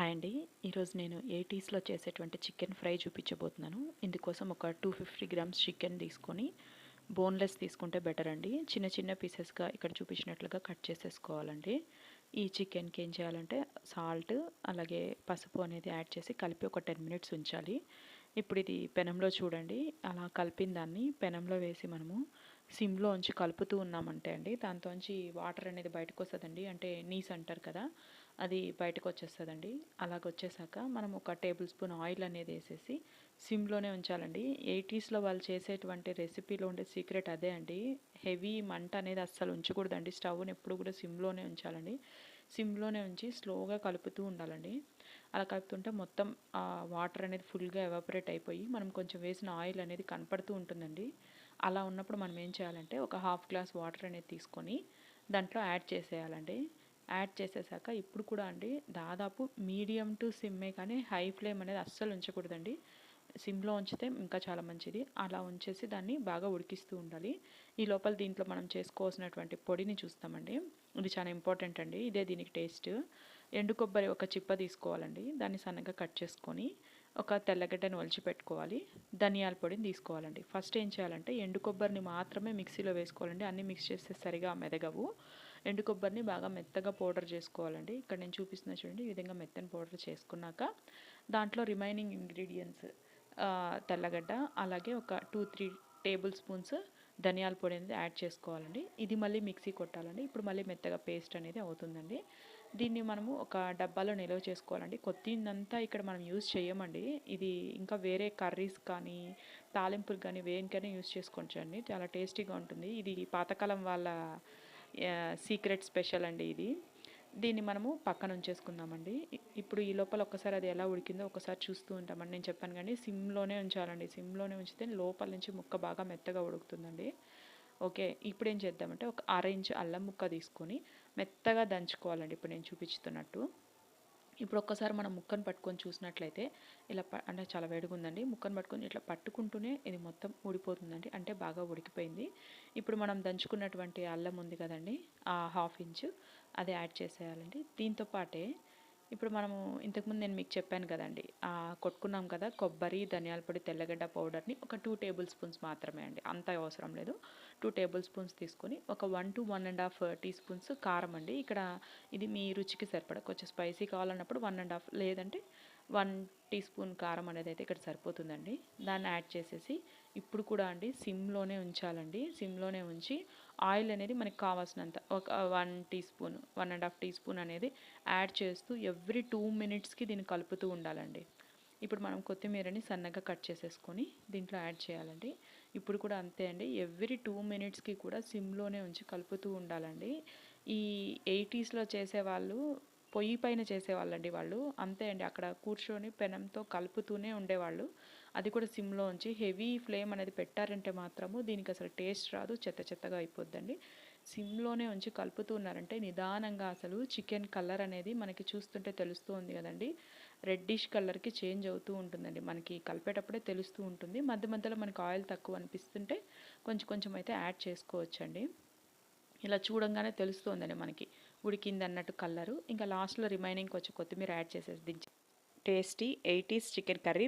Hi అండి. ఈరోజు నేను ఎయిటీస్లో చేసేటువంటి చికెన్ ఫ్రై చూపించబోతున్నాను. ఇందుకోసం ఒక టూ ఫిఫ్టీ గ్రామ్స్ చికెన్ తీసుకొని బోన్లెస్ తీసుకుంటే బెటర్ అండి. చిన్న చిన్న పీసెస్గా ఇక్కడ చూపించినట్లుగా కట్ చేసేసుకోవాలండి. ఈ చికెన్కి ఏం చేయాలంటే సాల్ట్ అలాగే పసుపు అనేది యాడ్ చేసి కలిపి ఒక టెన్ మినిట్స్ ఉంచాలి. ఇప్పుడు ఇది పెనంలో చూడండి. అలా కలిపిన దాన్ని పెనంలో వేసి మనము సిమ్లో ఉంచి కలుపుతూ ఉన్నామంటే అండి దాంతోంచి వాటర్ అనేది బయటకు వస్తుందండి అంటే నీస్ అంటారు కదా అది బయటకు వచ్చేస్తుందండి అలాగ వచ్చేసాక మనం ఒక టేబుల్ స్పూన్ ఆయిల్ అనేది వేసేసి సిమ్లోనే ఉంచాలండి. ఎయిటీస్లో వాళ్ళు చేసేటువంటి రెసిపీలో ఉండే సీక్రెట్ అదే అండి. హెవీ మంట అనేది అస్సలు ఉంచకూడదండి. స్టవ్ని ఎప్పుడు కూడా సిమ్లోనే ఉంచాలండి. సిమ్లోనే ఉంచి స్లోగా కలుపుతూ ఉండాలండి. అలా కలుపుతుంటే మొత్తం వాటర్ అనేది ఫుల్గా ఎవాపరేట్ అయిపోయి మనం కొంచెం వేసిన ఆయిల్ అనేది కనపడుతూ ఉంటుందండి. అలా ఉన్నప్పుడు మనం ఏం చేయాలంటే ఒక హాఫ్ గ్లాస్ వాటర్ అనేది తీసుకొని దాంట్లో యాడ్ చేసేయాలండి. యాడ్ చేసేసాక ఇప్పుడు కూడా అండి దాదాపు మీడియం టు సిమ్మే కానీ హై ఫ్లేమ్ అనేది అస్సలు ఉంచకూడదండి. సిమ్లో ఉంచితే ఇంకా చాలా మంచిది. అలా ఉంచేసి దాన్ని బాగా ఉడికిస్తూ ఉండాలి. ఈ లోపల దీంట్లో మనం చేసుకోవాల్సినటువంటి పొడిని చూస్తామండి. ఇది చాలా ఇంపార్టెంట్ అండి. ఇదే దీనికి టేస్ట్. ఎండు కొబ్బరి ఒక చిప్ప తీసుకోవాలండి. దాన్ని సన్నగా కట్ చేసుకొని ఒక తెల్లగడ్డను ఒలిచి పెట్టుకోవాలి. ధనియాల పొడిని తీసుకోవాలండి. ఫస్ట్ ఏం చేయాలంటే ఎండు కొబ్బరిని మాత్రమే మిక్సీలో వేసుకోవాలండి. అన్నీ మిక్స్ చేస్తే సరిగా మెదగవు. ఎండు కొబ్బరిని బాగా మెత్తగా పౌడర్ చేసుకోవాలండి. ఇక్కడ నేను చూపిస్తున్నా చూడండి ఈ విధంగా మెత్తని పౌడర్ చేసుకున్నాక దాంట్లో రిమైనింగ్ ఇంగ్రీడియంట్స్ తెల్లగడ్డ అలాగే ఒక టూ త్రీ టేబుల్ స్పూన్స్ ధనియాల పొడి అనేది యాడ్ చేసుకోవాలండి. ఇది మళ్ళీ మిక్సీ కొట్టాలండి. ఇప్పుడు మళ్ళీ మెత్తగా పేస్ట్ అనేది అవుతుందండి. దీన్ని మనము ఒక డబ్బాలో నిల్వ చేసుకోవాలండి. కొత్తిందంతా ఇక్కడ మనం యూజ్ చేయమండి. ఇది ఇంకా వేరే కర్రీస్ కానీ తాలింపులు కానీ వేనికైనా యూజ్ చేసుకోవచ్చండి చాలా టేస్టీగా ఉంటుంది. ఇది పాతకాలం వాళ్ళ సీక్రెట్ స్పెషల్ అండి ఇది. దీన్ని మనము పక్కన ఉంచేసుకుందామండి ఇప్పుడు ఈ లోపల ఒక్కసారి అది ఎలా ఉడికిందో ఒకసారి చూస్తూ ఉంటామండి. నేను చెప్పాను కానీ సిమ్లోనే ఉంచాలండి. సిమ్లోనే ఉంచితే లోపల నుంచి ముక్క బాగా మెత్తగా ఉడుకుతుందండి. ఓకే ఇప్పుడు ఏం చేద్దామంటే ఒక అర ఇంచు అల్లం ముక్క తీసుకొని మెత్తగా దంచుకోవాలండి. ఇప్పుడు నేను చూపించుతున్నట్టు. ఇప్పుడు ఒక్కసారి మనం ముక్కను పట్టుకొని చూసినట్లయితే ఇలా అంటే చాలా వేడిగా ఉందండి ముక్కను పట్టుకొని ఇట్లా పట్టుకుంటూనే ఇది మొత్తం ఊడిపోతుందండి. అంటే బాగా ఉడికిపోయింది. ఇప్పుడు మనం దంచుకున్నటువంటి అల్లం ఉంది కదండి ఆ హాఫ్ ఇంచు. అది యాడ్ చేసేయాలండి. దీంతో పాటే ఇప్పుడు మనము ఇంతకుముందు నేను మీకు చెప్పాను కదండి కొట్టుకున్నాం కదా కొబ్బరి ధనియాల పొడి తెల్లగడ్డ పౌడర్ని ఒక టూ టేబుల్ స్పూన్స్ మాత్రమే అండి అంత అవసరం లేదు. టూ టేబుల్ స్పూన్స్ తీసుకొని ఒక one to one and half teaspoons కారం అండి. ఇక్కడ ఇది మీ రుచికి సరిపడా కొంచెం స్పైసీ కావాలన్నప్పుడు వన్ అండ్ హాఫ్ లేదంటే వన్ టీ స్పూన్ కారం అనేది అయితే ఇక్కడ సరిపోతుందండి. దాన్ని యాడ్ చేసేసి ఇప్పుడు కూడా అండి సిమ్లోనే ఉంచాలండి. సిమ్లోనే ఉంచి ఆయిల్ అనేది మనకి కావాల్సినంత ఒక one teaspoon one and half teaspoon అనేది యాడ్ చేస్తూ ఎవ్రీ టూ మినిట్స్కి దీన్ని కలుపుతూ ఉండాలండి. ఇప్పుడు మనం కొత్తిమీరని సన్నగా కట్ చేసేసుకొని దీంట్లో యాడ్ చేయాలండి. ఇప్పుడు కూడా అంతే అండి. ఎవ్రీ టూ మినిట్స్కి కూడా సిమ్లోనే ఉంచి కలుపుతూ ఉండాలండి. ఈ ఎయిటీస్లో చేసేవాళ్ళు పొయ్యి పైన చేసేవాళ్ళండి వాళ్ళు. అంతే అండి అక్కడ కూర్చొని పెనంతో కలుపుతూనే ఉండేవాళ్ళు. అది కూడా సిమ్లో ఉంచి హెవీ ఫ్లేమ్ అనేది పెట్టారంటే మాత్రము దీనికి అసలు టేస్ట్ రాదు చెత్త చెత్తగా అయిపోద్దండి. సిమ్లోనే ఉంచి కలుపుతూ ఉన్నారంటే నిదానంగా అసలు చికెన్ కలర్ అనేది మనకి చూస్తుంటే తెలుస్తూ ఉంది కదండి. రెడ్డిష్ కలర్కి చేంజ్ అవుతూ ఉంటుందండి. మనకి కలిపేటప్పుడే తెలుస్తూ ఉంటుంది. మధ్య మధ్యలో మనకి ఆయిల్ తక్కువ అనిపిస్తుంటే కొంచెం కొంచెం అయితే యాడ్ చేసుకోవచ్చండి. ఇలా చూడంగానే తెలుస్తుందండి మనకి. ఉడికింది అన్నట్టు కలరు. ఇంకా లాస్ట్లో రిమైనింగ్ కొంచెం కొత్తిమీర యాడ్ చేసేసి దించి టేస్టీ ఎయిటీస్ చికెన్ కర్రీ.